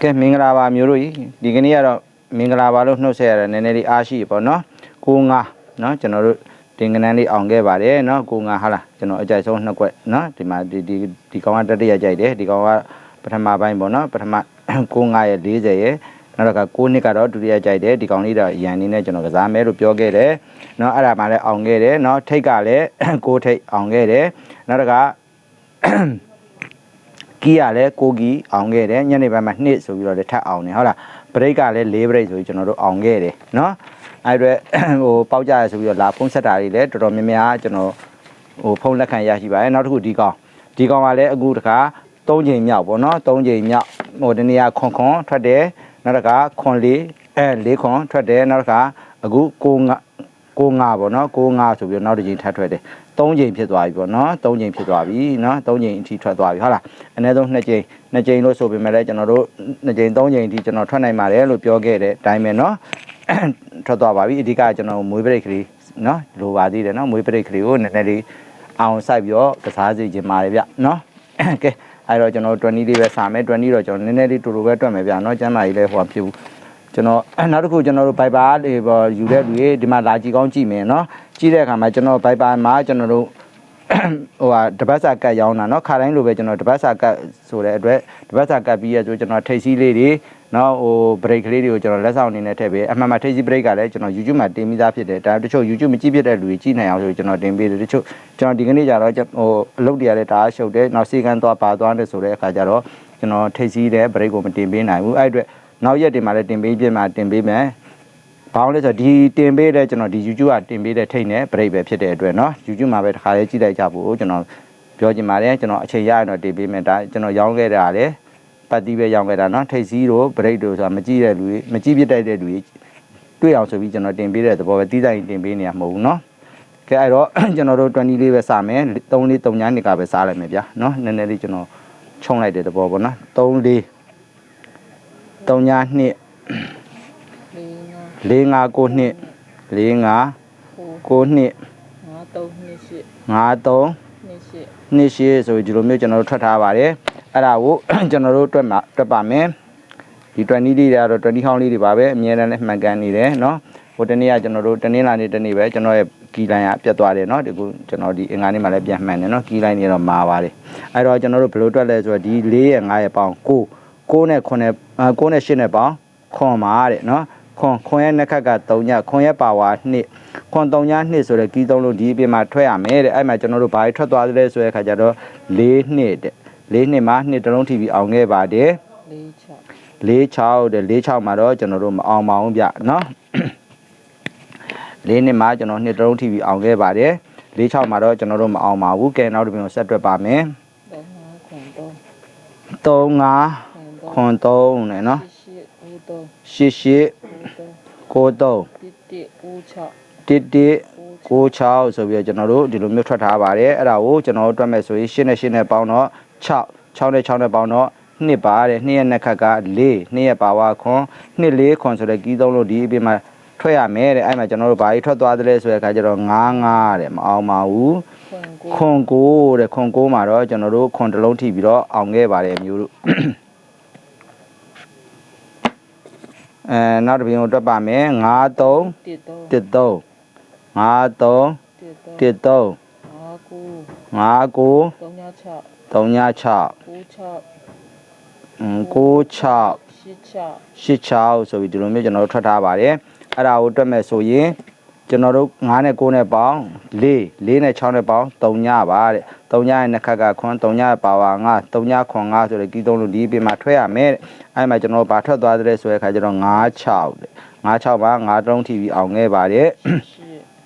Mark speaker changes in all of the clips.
Speaker 1: ကဲမင်္ဂလာပါမျိုးတို့ကြီးဒီကနေ့ကတော့မင်္ဂလာပါလို့နှုတ်ဆက်ရတာနည်းနည်းလေးအားရှိပေါ့နော်ကိုငါနော်ကျွန်တော်တို့တင်ကနန်းလေးအောင်ခဲ့ပါတယ်နော်ကိုငါဟာလားကျွန်တော်အကြိုက်ဆုံးနှစ်ကွက်နော်ဒီမှာဒီဒီဒီကောင်ကတတိယကြိုက်တယ်ဒီကောင်ကပထမပိုင်းပေါ့နော်ပထမကိုငါရဲ့40ရဲ့နောက်တော့က6နှစ်ကတော့ဒုတိယကြိုက်တယ်ဒီကောင်လေးတော့ရန်နေနဲ့ကျွန်တော်ကစားမဲလို့ပြောခဲ့တယ်နော်အဲ့ဒါမှလည်းအောင်ခဲ့တယ်နော်ထိတ်ကလည်း6ထိတ်အောင်ခဲ့တယ်နောက်တော့ ကကီးရလဲကိုကီအောင်ခဲ့တယ်ညနေပိုင်းမှာနှစ်ဆိုပြီးတော့လည်းထပ်အောင်နေဟုတ်လားဘရိတ်ကလည်း၄ဘရိတ်ဆိုပြီးကျွန်တော်တို့အောင်ခဲ့တယ်နော်အဲ့အတွက်ဟိုပေါက်ကြရဆိုပြီးတော့လာဖုန်းဆက်တာတွေလည်းတော်တော်များများကျွန်တော်ဟိုဖုန်းလက်ခံရရှိပါတယ်နောက်တစ်ခုဒီကောင်ဒီကောင်ကလည်းအခုတခါ၃ချိန်မြောက်ပေါ့နော်၃ချိန်မြောက်ဟိုဒီနေရာခွန်ခွန်ထွက်တယ်နောက်တစ်ခါခွန်လေးအဲ၄ခွန်ထွက်တယ်နောက်တစ်ခါအခုကိုငါကိုငါပေါ့နော်ကိုငါဆိုပြီးတော့နောက်တစ်ချိန်ထပ်ထွက်တယ် ၃ချိန်ဖြစ်သွားပြီပေါ့နော်၃ချိန်ဖြစ်သွားပြီနော်၃ချိန်အထိထွက်သွားပြီဟုတ်လားအနည်းဆုံး2ချိန်2ချိန်လို့ဆိုပေမဲ့လည်းကျွန်တော်တို့2ချိန်3ချိန်အထိကျွန်တော်ထွက်နိုင်ပါတယ်လို့ပြောခဲ့တဲ့အတိုင်းပဲနော်ထွက်သွားပါပြီအဓိကကျွန်တော်မွေးပရိတ်ကလေးနော်လိုပါသေးတယ်နော်မွေးပရိတ်ကလေးကိုနည်းနည်းလေးအောင်စိုက်ပြီးတော့ကစားစီခြင်းပါတယ်ဗျနော်ကဲအဲ့တော့ကျွန်တော်20လေးပဲစာမယ်20တော့ကျွန်တော်နည်းနည်းလေးတူတူပဲတွက်မယ်ဗျနော်ကျမ်းမာကြီးလည်းဟိုဖြစ်ဘူး ကျွန်တော်နောက်တစ်ခုကျွန်တော်တို့ Viber တွေပေါ်ယူတဲ့လူတွေဒီမှာလာကြည့်ကောင်းကြည့်မယ်နော်ကြည့်တဲ့အခါမှာကျွန်တော် Viber မှာကျွန်တော်တို့ ဟိုဟာတပတ်စာကတ်ရောင်းတာเนาะခါတိုင်းလိုပဲကျွန်တော်တပတ်စာကတ်ဆိုတဲ့အတွက်တပတ်စာကတ်ပြီးရဆိုကျွန်တော်ထိတ်စီးလေးတွေเนาะဟို break လေးတွေကိုကျွန်တော်လက်ဆောင်အနေနဲ့ထည့်ပေးအမှန်မှထိတ်စီး break ကလည်းကျွန်တော် YouTube မှာတင်ပြီးသားဖြစ်တယ်ဒါတချို့ YouTube မကြည့်ဖြစ်တဲ့လူတွေကြည့်နိုင်အောင်ဆိုကျွန်တော်တင်ပေးတယ်တချို့ကျွန်တော်ဒီကနေ့ကျတော့ဟိုအလုပ်တွေကလည်းဒါရှုပ်တယ်နောက်စီကန်းသွားပါသွားတယ်ဆိုတဲ့အခါကျတော့ကျွန်တော်ထိတ်စီးတဲ့ break ကိုမတင်ပေးနိုင်ဘူးအဲ့အတွက် နောက်ရက်တွေမှာလည်းတင်ပေးပြမှာတင်ပေးမယ် ဘာလို့လဲဆိုတော့ဒီတင်ပေးတဲ့ကျွန်တော်ဒီ YouTube ကတင်ပေးတဲ့ထိတ်နဲ့ break ပဲဖြစ်တဲ့အတွက်เนาะ YouTube မှာပဲတစ်ခါလေးကြည့်လိုက်ကြဖို့ကျွန်တော်ပြောချင်ပါတယ်ကျွန်တော်အချိန်ရရင်တော့တင်ပေးမယ်ဒါကျွန်တော်ရောင်းခဲ့တာလေပတ်တီးပဲရောင်းခဲ့တာเนาะထိတ်စီးတို့ break တို့ဆိုတာမကြည့်တဲ့လူတွေမကြည့်ပြတဲ့လူတွေတွေ့အောင်ဆိုပြီးကျွန်တော်တင်ပေးတဲ့သဘောပဲတီးတိုင်းတင်ပေးနေရမဟုတ်ဘူးเนาะကဲအဲ့တော့ ကျွန်တော်တို့20လေးပဲစမယ်3လေး3ညနေကပဲစားလိုက်မယ်ဗျာเนาะနည်းနည်းလေးကျွန်တော်ခြုံလိုက်တဲ့သဘောပေါ့နော်3လေး 3ညနှစ်
Speaker 2: လေးငါ
Speaker 1: 4 5 9နှစ်4 5
Speaker 2: ဟို
Speaker 1: 9နှစ်
Speaker 2: ငါတုံးနှစ်ရှစ်
Speaker 1: 53
Speaker 2: နှစ်ရှစ်
Speaker 1: နှစ်ရှိဆိုပြီးဒီလိုမျိုးကျွန်တော်တို့ထွက်ထားပါတယ်အဲ့ဒါကို ကျွန်တော်တို့တွက်မှာတွက်ပါမယ်ဒီ20လေးတွေကတော့20ဟောင်းလေးတွေပါပဲအမြဲတမ်းလည်းမှန်ကန်နေတယ်เนาะဟိုတနေ့ကကျွန်တော်တို့တနေ့လာနေ့တနေ့ပဲကျွန်တော်ရဲ့ကီလိုင်းကပြတ်သွားတယ်เนาะဒီခုကျွန်တော်ဒီအင်္ဂါနေ့မှာလည်းပြန်မှန်တယ်เนาะကီလိုင်းတွေတော့မာပါတယ်အဲ့တော့ကျွန်တော်တို့ဘယ်လိုတွက်လဲဆိုတော့ဒီ4ရဲ့5ရဲ့ပေါင်း9 9နဲ့9နဲ့9နဲ့10နဲ့ပေါင်းခွန်ပါတဲ့နော်ခွန်ခွန်ရဲ့နှက်ခက်က3ညခွန်ရဲ့ပါဝါ2ခွန်3ည2ဆိုတော့ကီး3လို့ဒီအပြင်မှာထွက်ရမယ်တဲ့အဲ့မှာကျွန်တော်တို့ဘာတွေထွက်သွားသလဲဆိုတဲ့အခါကျတော့4နှစ်တဲ့4နှစ်မှာ2တလုံးထိပြီးအောင်ခဲ့ပါတယ်
Speaker 2: 46
Speaker 1: 46တဲ့46မှာတော့ကျွန်တော်တို့မအောင်ပါဘူးဗျနော်4နှစ်မှာကျွန်တော်2တလုံးထိပြီးအောင်ခဲ့ပါတယ်46မှာတော့ကျွန်တော်တို့မအောင်ပါဘူးကဲနောက်တစ်ပြင်ကိုဆက်တွက်ပါမယ်
Speaker 2: 35 35 ခွန်
Speaker 1: သုံးနဲ့နော်
Speaker 2: ရှစ်ရှစ်
Speaker 1: ကိုသုံး
Speaker 2: တစ်တစ်
Speaker 1: 96ဆိုပြီးတော့ကျွန်တော်တို့ဒီလိုမျိုးထွက်ထားပါတယ်အဲ့ဒါကိုကျွန်တော်တို့တွက်မဲ့ဆိုရင်8နဲ့8နဲ့ပေါင်းတော့6 6နဲ့6နဲ့ပေါင်းတော့2ပါတယ်2ရဲ့နှက်ခတ်က4 2ရဲ့ပါဝါခွန်2 4ခွန်ဆိုတဲ့ကြီးသုံးလို့ဒီအပြင်မှာထွက်ရမယ်တဲ့အဲ့မှာကျွန်တော်တို့ဘာကြီးထွက်သွားသလဲဆိုတဲ့အခါကျတော့9 9တဲ့မအောင်ပါဘူး
Speaker 2: ခွန်
Speaker 1: 9တဲ့ခွန်9မှာတော့ကျွန်တော်တို့ခွန်တစ်လုံးထိပြီးတော့အောင်ခဲ့ပါတယ်မျိုးတို့ အဲနောက်တစ်ပြင်ကိုတွက်ပါမယ်9 3
Speaker 2: တစ်တုံး
Speaker 1: 1 3 5 3
Speaker 2: တစ်တုံး
Speaker 1: 1 3
Speaker 2: ငါကို
Speaker 1: 5 9
Speaker 2: သုံးညချောက်
Speaker 1: 3 6
Speaker 2: ကို
Speaker 1: 6 6
Speaker 2: ရှစ်ချောက်
Speaker 1: 86ဆိုပြီးဒီလိုမျိုးကျွန်တော်တို့ထွက်ထားပါတယ်အဲ့ဒါကိုတွက်မဲ့ဆိုရင် ကျွန်တော်တို့9နဲ့9နဲ့ပေါင်း4 4နဲ့6နဲ့ပေါင်း3ညပါတဲ့3ညရဲ့နှစ်ခက်ကခွန်း3ညရဲ့ပါဝါ5 3ညခွန်5ဆိုတော့ကီးသုံးလို့ဒီပြင်မှာထွက်ရမယ်တဲ့အဲ့မှာကျွန်တော်ဘာထွက်သွားတဲ့ဆိုတဲ့အခါကျတော့9 6တဲ့9 6ပါ9တုံး TV အောင်ခဲ့ပါတဲ့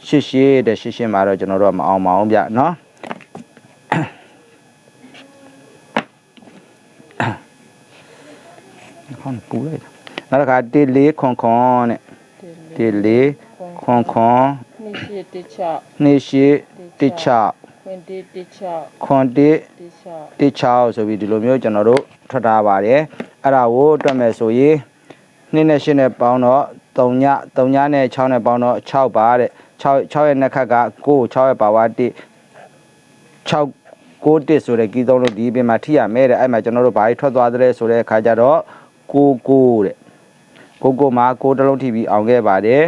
Speaker 2: ရှစ်
Speaker 1: ရှစ်တဲ့ရှစ်ရှစ်မှာတော့ကျွန်တော်တို့မအောင်မအောင်ဗျနော်ဟောင်းပူလိုက်နောက်တစ်ခါ14ခွန်ခွန်တဲ့
Speaker 2: 14
Speaker 1: ခွန်ခွန်ခွန်
Speaker 2: နှိရှိတချောက်
Speaker 1: နှစ်ရှိတစ်ချောက်
Speaker 2: ခွန်တေတချောက်
Speaker 1: ခွန်
Speaker 2: တစ်တချောက်
Speaker 1: တစ်ချောက်ဆိုပြီးဒီလိုမျိုးကျွန်တော်တို့ထွက်ထားပါတယ်အဲ့ဒါကိုတွက်မယ်ဆိုရင်နှစ်နဲ့ရှင်းနဲ့ပေါင်းတော့3ည3ညနဲ့6နဲ့ပေါင်းတော့6ပါတဲ့6 6ရဲ့နှစ်ခက်ကကို6ရဲ့ပါဝါ1 6ကိုတစ်ဆိုတဲ့ကီးသုံးလို့ဒီအပြင်မှာထိရမယ်တဲ့အဲ့မှာကျွန်တော်တို့ဘာကြီးထွက်သွားတဲ့ဆိုတဲ့အခါကျတော့ကိုကိုတဲ့ကိုကိုမှာကိုတလုံးထိပြီးအောင်ခဲ့ပါတယ်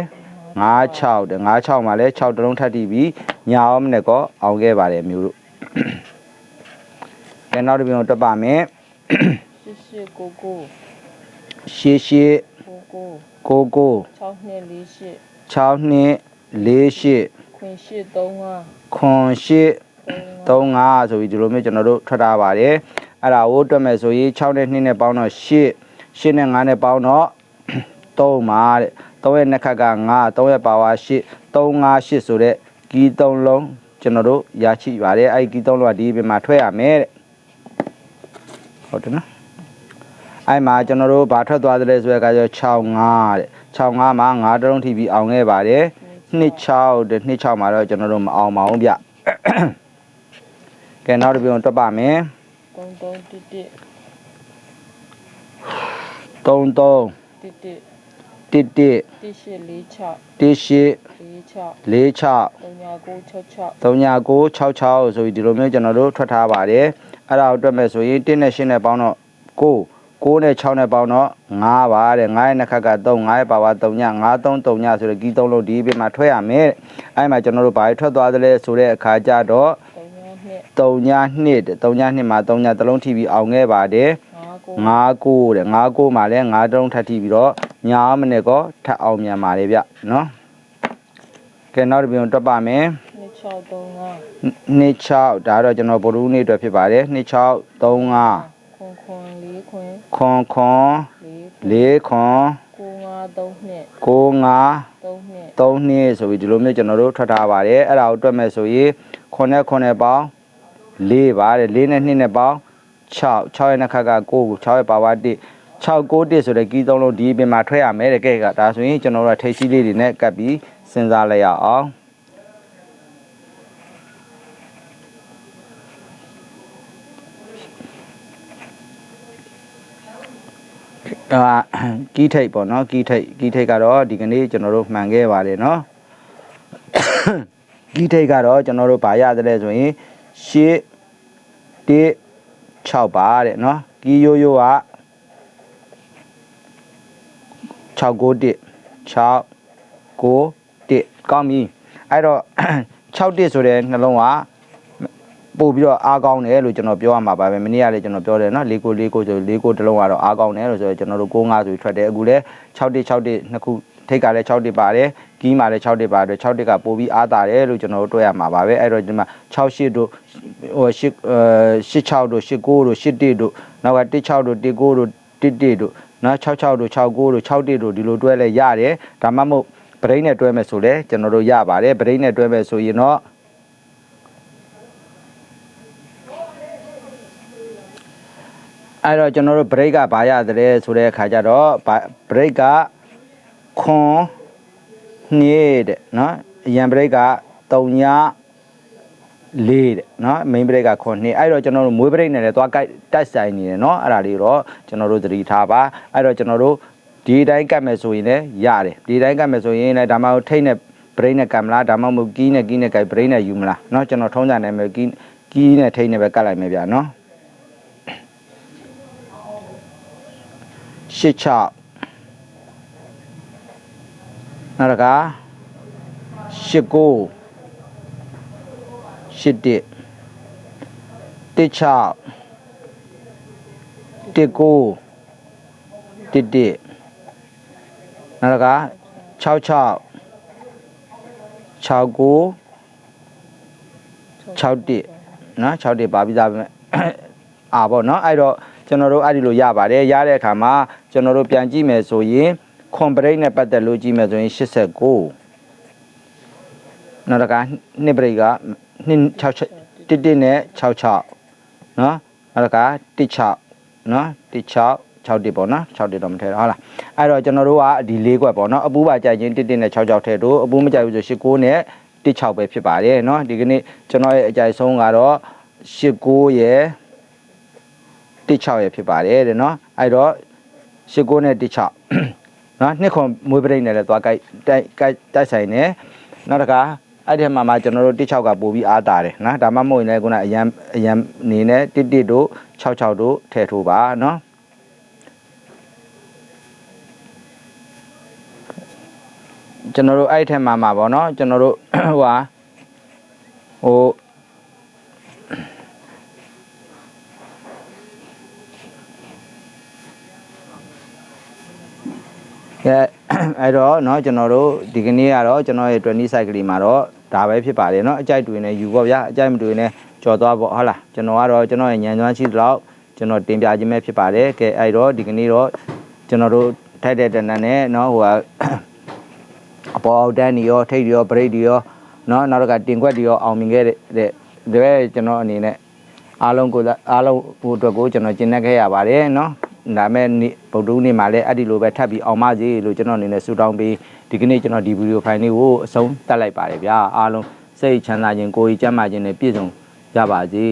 Speaker 1: 96တဲ့96မှာလည်း6တစ်လုံးထပ်ထိပြီးညာအောင်နဲ့ကောအောင်ခဲ့ပါတယ်မျိုးတို့ကဲနောက်တစ်ပြင်ကိုတွက်ပါမယ်
Speaker 2: ရှစ်ရှစ်ကိုကို
Speaker 1: ရှေးရှေး
Speaker 2: ကိုကို
Speaker 1: ကိုကို
Speaker 2: 6နှစ်၄ရှစ်
Speaker 1: 6နှစ်4ရှစ်
Speaker 2: ခွင်ရှစ်35
Speaker 1: ခွန်ရှစ်35ဆိုပြီးဒီလိုမျိုးကျွန်တော်တို့ထွက်ထားပါတယ်အဲ့ဒါကိုတွက်မယ်ဆိုရင်6နဲ့2နဲ့ပေါင်းတော့8 8နဲ့5နဲ့ပေါင်းတော့3ပါတဲ့ 3ရဲ့နှစ်ခက်က9 3ရဲ့ပါဝါ8 3 5 8ဆိုတဲ့ကီး3လုံးကျွန်တော်တို့ရရှိပါတယ်အဲ့ဒီကီး3လုံးကဒီပြင်မှာထွက်ရမယ်တဲ့ဟုတ်တယ်နော်အဲ့မှာကျွန်တော်တို့ဘာထွက်သွားသလဲဆိုတဲ့အခါကျတော့65တဲ့65မှာ9တုံးထိပြီးအောင်ခဲ့ပါတယ်26တဲ့26မှာတော့ကျွန်တော်တို့မအောင်ပါဘူးဗျကဲနောက်တစ်ပြုံတွက်ပါမယ်
Speaker 2: 33တစ်တစ်
Speaker 1: 33
Speaker 2: တစ်တစ်
Speaker 1: တစ်တစ်
Speaker 2: တစ်ရှစ်၄6
Speaker 1: တစ်ရှစ်
Speaker 2: ၄6
Speaker 1: 46
Speaker 2: 3966
Speaker 1: 3966ဆိုပြီးဒီလိုမျိုးကျွန်တော်တို့ထွက်ထားပါတယ်အဲ့ဒါကိုတွက်မယ်ဆိုရင်1နဲ့8နဲ့ပေါင်းတော့9 9နဲ့6နဲ့ပေါင်းတော့9ပါတဲ့9ရဲ့နှစ်ခက်က3 9ရဲ့ပါဝါ3ည9 3 3ညဆိုတဲ့ကီး3လုံးဒီပြင်မှာထွက်ရမယ်အဲ့မှာကျွန်တော်တို့ဘာထွက်သွားသလဲဆိုတဲ့အခါကျတော့
Speaker 2: 39နှစ်
Speaker 1: 3ည2တဲ့3ည2မှာ3ညတစ်လုံးထိပြီးအောင်ခဲ့ပါတယ်
Speaker 2: 5ကို
Speaker 1: 59တဲ့59မှာလည်း9တုံးထပ်ထိပြီးတော့ ညာမနဲ့ကောထပ်အောင်မြန်ပါတယ်ဗျနော်ကဲနောက်တစ်ပြုံတွက်ပါမယ်
Speaker 2: 2635
Speaker 1: 26ဒါတော့ကျွန်တော်ဗိုလ်ရူးနေ့အတွက်ဖြစ်ပါတယ်2635
Speaker 2: ခွန်ခွန်၄ခွင်
Speaker 1: ခွန်ခွန်
Speaker 2: ၄
Speaker 1: 4ခွန်
Speaker 2: 95နှစ်
Speaker 1: 95
Speaker 2: 3နှစ်
Speaker 1: 3နှစ်ဆိုပြီးဒီလိုမျိုးကျွန်တော်တို့ထွက်ထားပါတယ်အဲ့ဒါကိုတွက်မယ်ဆိုရင်9နဲ့9နဲ့ပေါင်း4ပါတယ်4နဲ့2နဲ့ပေါင်း6 6ရဲ့နှစ်ခက်က9ကို6ရဲ့ပါဝါ1 6 9 1ဆိုတဲ့ကီးသုံးလုံးဒီအပြင်မှာထွက်ရမယ်တဲ့ကဲကဒါဆိုရင်ကျွန်တော်တို့ကထိတ်စီးလေးတွေနဲ့ကပ်ပြီးစဉ်းစားလိုက်ရအောင်အာကီးထိတ်ပေါ့နော်ကီးထိတ်ကီးထိတ်ကတော့ဒီကနေ့ကျွန်တော်တို့မှန်ခဲ့ပါတယ်နော်ကီးထိတ်ကတော့ကျွန်တော်တို့ဗာရတယ်လဲဆိုရင်ရှစ်တစ်6ပါတဲ့နော်ကီးရိုးရိုးက 6 9 1 6 9 1ကောင်းပြီအဲ့တော့6 1ဆိုတဲ့နှလုံးကပို့ပြီးတော့အားကောင်းတယ်လို့ကျွန်တော်ပြောရမှာပါပဲမနေ့ကလည်းကျွန်တော်ပြောတယ်နော်၄ကို၄ကိုဆို၄ကိုတစ်လုံးကတော့အားကောင်းတယ်လို့ဆိုတော့ကျွန်တော်တို့9 5ဆိုပြီးထွက်တယ်အခုလည်း6 1 6 1နှစ်ခုထိတ်ကလည်း6 1ပါတယ်ကီးမှာလည်း6 1ပါတယ်6 1ကပို့ပြီးအားတာတယ်လို့ကျွန်တော်တို့တွေ့ရမှာပါပဲအဲ့တော့ဒီမှာ6 8တို့ဟို8အဲ8 6တို့8 9တို့8 1တို့နောက်က1 6တို့1 9တို့1 1တို့ နော်66တို့69တို့61တို့ဒီလိုတွဲလဲရတယ်ဒါမှမဟုတ်ဗရိန်းနဲ့တွဲမယ်ဆိုလဲကျွန်တော်တို့ရပါတယ်ဗရိန်းနဲ့တွဲမယ်ဆိုရင်တော့အဲ့တော့ကျွန်တော်တို့ break ကဘာရတယ်ဆိုတဲ့အခါကျတော့ break ကခွန်နှစ်တဲ့နော်အရန် break က3ည လေးတဲ့နော် main break ကခွန်နှစ်အဲ့တော့ကျွန်တော်တို့မွေး break နဲ့လည်းသွားတိုက်ဆိုင်နေတယ်နော်အဲ့ဒါလေးတော့ကျွန်တော်တို့သတိထားပါအဲ့တော့ကျွန်တော်တို့ဒီအတိုင်းကတ်မယ်ဆိုရင်လည်းရတယ်ဒီအတိုင်းကတ်မယ်ဆိုရင်လည်းဒါမှမဟုတ်ထိတ်နဲ့ brain နဲ့ကတ်မလားဒါမှမဟုတ်ကီးနဲ့ကီးနဲ့ကတ် brain နဲ့ယူမလားเนาะကျွန်တော်ထုံးကြတယ်မယ်ကီးကီးနဲ့ထိတ်နဲ့ပဲကတ်လိုက်မယ်ဗျာเนาะရှစ်ချနောက်တစ်ခါရှစ်ကိုရှစ်တစ်တစ်ချတစ်ကို တစ်တစ်နောက်တစ်ခါ6 6 6ကို6တစ်နော်6တစ်ပါပြီးသားပဲအာပေါ့နော်အဲ့တော့ကျွန်တော်တို့အဲ့ဒီလိုရပါတယ်ရတဲ့အခါမှာကျွန်တော်တို့ပြန်ကြည့်မယ်ဆိုရင်ခွန်ပရိတ်နဲ့ပတ်သက်လို့ကြည့်မယ်ဆိုရင်89နောက်တစ်ခါနှစ်ပရိတ်က နှစ်66တစ်တစ်နဲ့66နော်နောက်တစ်ခါ16နော်16 6တစ်ပေါ့နော်6တစ်တော့မထဲတော့ဟုတ်လားအဲ့တော့ကျွန်တော်တို့ကဒီ၄ခွက်ပေါ့နော်အပူပါကြိုက်ချင်းတစ်တစ်နဲ့6 6ထဲတို့အပူမကြိုက်ဘူးဆို8 9နဲ့တစ်6ပဲဖြစ်ပါတယ်နော်ဒီကနေ့ကျွန်တော်ရဲ့အကြိုက်ဆုံးကတော့8 9ရဲ့တစ်6ရဲ့ဖြစ်ပါတယ်တဲ့နော်အဲ့တော့8 9နဲ့တစ်6နော်နှစ်ခွန်မွေးပရိတ်နဲ့လည်းသွားကြိုက်တိုက်ကြိုက်တိုက်ဆိုင်နေနောက်တစ်ခါ အဲ့ဒီမှာမှကျွန်တော်တို့16ကပို့ပြီးအားတာတယ်နော်ဒါမှမဟုတ်ရင်လည်းခုနအရန်အရန်နေနဲ့11တို့66တို့ထည့်ထိုးပါနော်ကျွန်တော်တို့အဲ့ဒီထက်မှာမှာပေါ့နော်ကျွန်တော်တို့ဟိုဟာဟို ကဲအဲ့တော့เนาะကျွန်တော်တို့ဒီကနေ့ကတော့ကျွန်တော်ရဲ့20 cycle မှာတော့ ဒါပဲဖြစ်ပါတယ်เนาะအကြိုက်တွေနဲ့ယူပေါ့ဗျာအကြိုက်မတွေနဲ့ကြော်သွားပေါ့ဟုတ်လားကျွန်တော်ကတော့ကျွန်တော်ရဲ့ညံကျွမ်းရှိသလောက်ကျွန်တော်တင်ပြခြင်းပဲဖြစ်ပါတယ်ကဲအဲ့တော့ဒီကနေ့တော့ကျွန်တော်တို့ထိုက်တဲ့တန်တန်နဲ့เนาะဟိုဟာ အပေါ်အောက်တန်းတွေရောထိတ်တွေရောဘရိတ်တွေရောเนาะနောက်တစ်ခါတင်ခွက်တွေရောအောင်မြင်ခဲ့တဲ့ဒီပဲကျွန်တော်အနေနဲ့အားလုံးကိုအားလုံးဟိုအတွက်ကိုကျွန်တော်ကျင့်တတ်ခဲ့ရပါတယ်เนาะဒါမဲ့နေ့ဗုဒ္ဓဦးနေ့မှာလည်းအဲ့ဒီလိုပဲထပ်ပြီးအောင်မစီလို့ကျွန်တော်အနေနဲ့ဆုတောင်းပြီး ဒီကနေ့ကျွန်တော်ဒီဗီဒီယိုဖိုင်လေးကိုအဆုံးတက်လိုက်ပါတယ်ဗျာအားလုံးစိတ်ချမ်းသာခြင်းကိုယ်ကြီးကျန်းမာခြင်းနဲ့ပြည့်စုံကြပါစေ